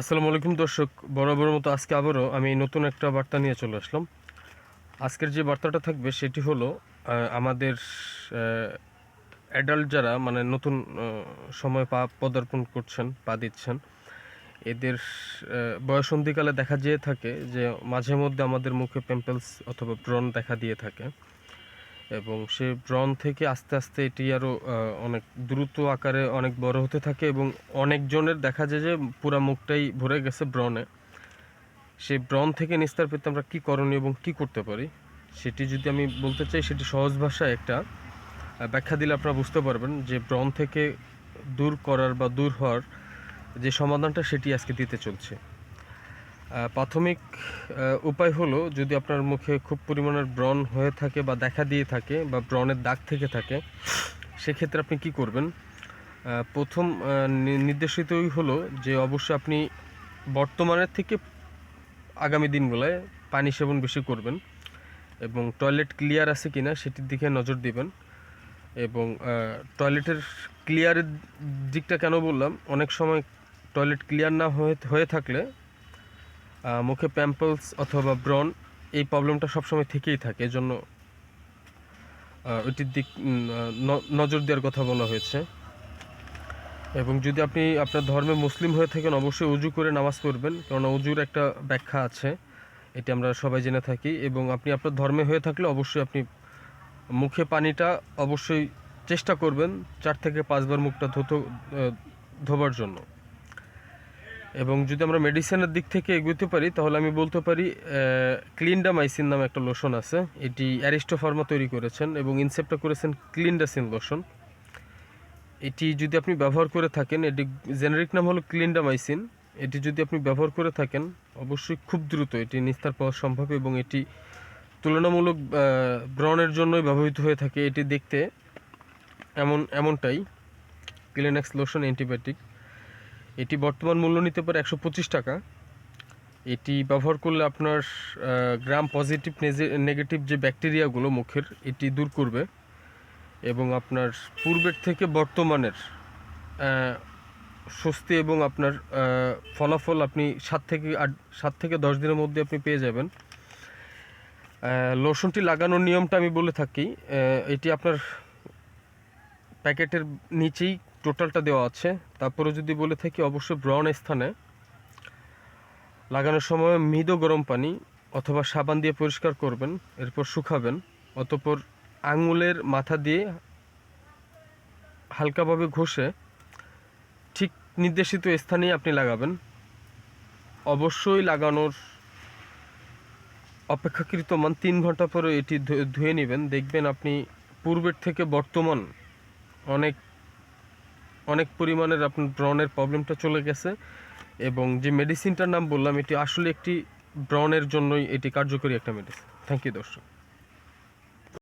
আসসালামু আলাইকুম দর্শক বরাবর মতো আজকে আবারও আমি নতুন একটা বার্তা নিয়ে চলে আসলাম। আজকের যে বার্তাটা থাকবে সেটি হলো আমাদের অ্যাডাল্ট যারা মানে নতুন সময় পা পদার্পণ করছেন, পা দিচ্ছেন, এদের বয়সন্ধিকালে দেখা যেয়ে থাকে যে মাঝে মধ্যে আমাদের মুখে পিম্পলস অথবা ব্রণ দেখা দিয়ে থাকে। এবং সে ব্রণ থেকে আস্তে আস্তে এটি আরও অনেক দ্রুত আকারে অনেক বড় হতে থাকে এবং অনেকজনের দেখা যায় যে পুরা মুখটাই ভরে গেছে ব্রনে সেই ব্রণ থেকে নিস্তার পেতে আমরা কী করণীয় এবং কী করতে পারি? সেটি যদি আমি বলতে চাই, সেটি সহজ ভাষায় একটা ব্যাখ্যা দিলে আপনারা বুঝতে পারবেন যে ব্রণ থেকে দূর করার বা দূর হওয়ার যে সমাধানটা সেটি আজকে দিতে চলছে। প্রাথমিক উপায় হলো যদি আপনার মুখে খুব পরিমাণের ব্রণ হয়ে থাকে বা দেখা দিয়ে থাকে বা ব্রণের দাগ থেকে থাকে, সেক্ষেত্রে আপনি কি করবেন? প্রথম নির্দেশিতই হলো যে অবশ্যই আপনি বর্তমানের থেকে আগামী দিনগুলোয় পানি সেবন বেশি করবেন এবং টয়লেট ক্লিয়ার আছে কি না সেটির দিকে নজর দিবেন এবং টয়লেটের ক্লিয়ারের দিকটা কেন বললাম? অনেক সময় টয়লেট ক্লিয়ার না হয়ে হয়ে থাকলে মুখে প্যাম্পলস অথবা ব্রন এই প্রবলেমটা সবসময় থেকেই থাকে। এজন্য ওইটির দিক নজর দেওয়ার কথা বলা হয়েছে। এবং যদি আপনি আপনার ধর্মে মুসলিম হয়ে থাকেন, অবশ্যই উজু করে নামাজ পড়বেন কারণ উজুর একটা ব্যাখ্যা আছে। এটি আমরা সবাই জেনে থাকি। এবং আপনি আপনার ধর্মে হয়ে থাকলে অবশ্যই আপনি মুখে পানিটা অবশ্যই চেষ্টা করবেন, চার থেকে পাঁচবার মুখটা ধুতো ধোবার জন্য। এবং যদি আমরা মেডিসিনের দিক থেকে এগোতে পারি, তাহলে আমি বলতে পারি ক্লিনডামাইসিন নামে একটা লোশন আছে। এটি অ্যারিস্টো ফার্মা তৈরি করেছেন এবং ইনসেপ্টটা করেছেন ক্লিনডাসিন লোশন এটি যদি আপনি ব্যবহার করে থাকেন, এটি জেনারিক নাম হলো ক্লিনডামাইসিন এটি যদি আপনি ব্যবহার করে থাকেন, অবশ্যই খুব দ্রুত এটি নিস্তার পাওয়া সম্ভব এবং এটি তুলনামূলক ব্রণের জন্যই ব্যবহৃত হয়ে থাকে। এটি দেখতে এমন, এমনটাই। ক্লিনেক্স লোশন অ্যান্টিবায়োটিক এটি বর্তমান মূল্য নিতে পারে একশো পঁচিশ টাকা। এটি ব্যবহার করলে আপনার গ্রাম পজিটিভ নেগেটিভ যে ব্যাকটেরিয়াগুলো মুখের, এটি দূর করবে এবং আপনার পূর্বের থেকে বর্তমানের স্বস্তি এবং আপনার ফলাফল আপনি সাত থেকে আট, সাত থেকে দশ দিনের মধ্যে আপনি পেয়ে যাবেন। লোশনটি লাগানোর নিয়মটা আমি বলে থাকি এটি আপনার প্যাকেটের নিচেই টোটালটা দেওয়া আছে। তারপরে যদি বলে থাকি, অবশ্যই ব্রন স্থানে। লাগানোর সময় মৃদু গরম পানি অথবা সাবান দিয়ে পরিষ্কার করবেন, এরপর শুকাবেন, অতপর আঙুলের মাথা দিয়ে হালকাভাবে ঘষে ঠিক নির্দেশিত স্থানেই আপনি লাগাবেন। অবশ্যই লাগানোর অপেক্ষাকৃত মান তিন ঘণ্টা পরে এটি ধুয়ে নেবেন। দেখবেন আপনি পূর্বের থেকে বর্তমান অনেক অনেক পরিমাণের আপনার ব্রনের প্রবলেমটা চলে গেছে এবং যে মেডিসিনটার নাম বললাম, এটি আসলে একটি ব্রনের জন্যই এটি কার্যকরী একটা মেডিসিন থ্যাংক ইউ দর্শক।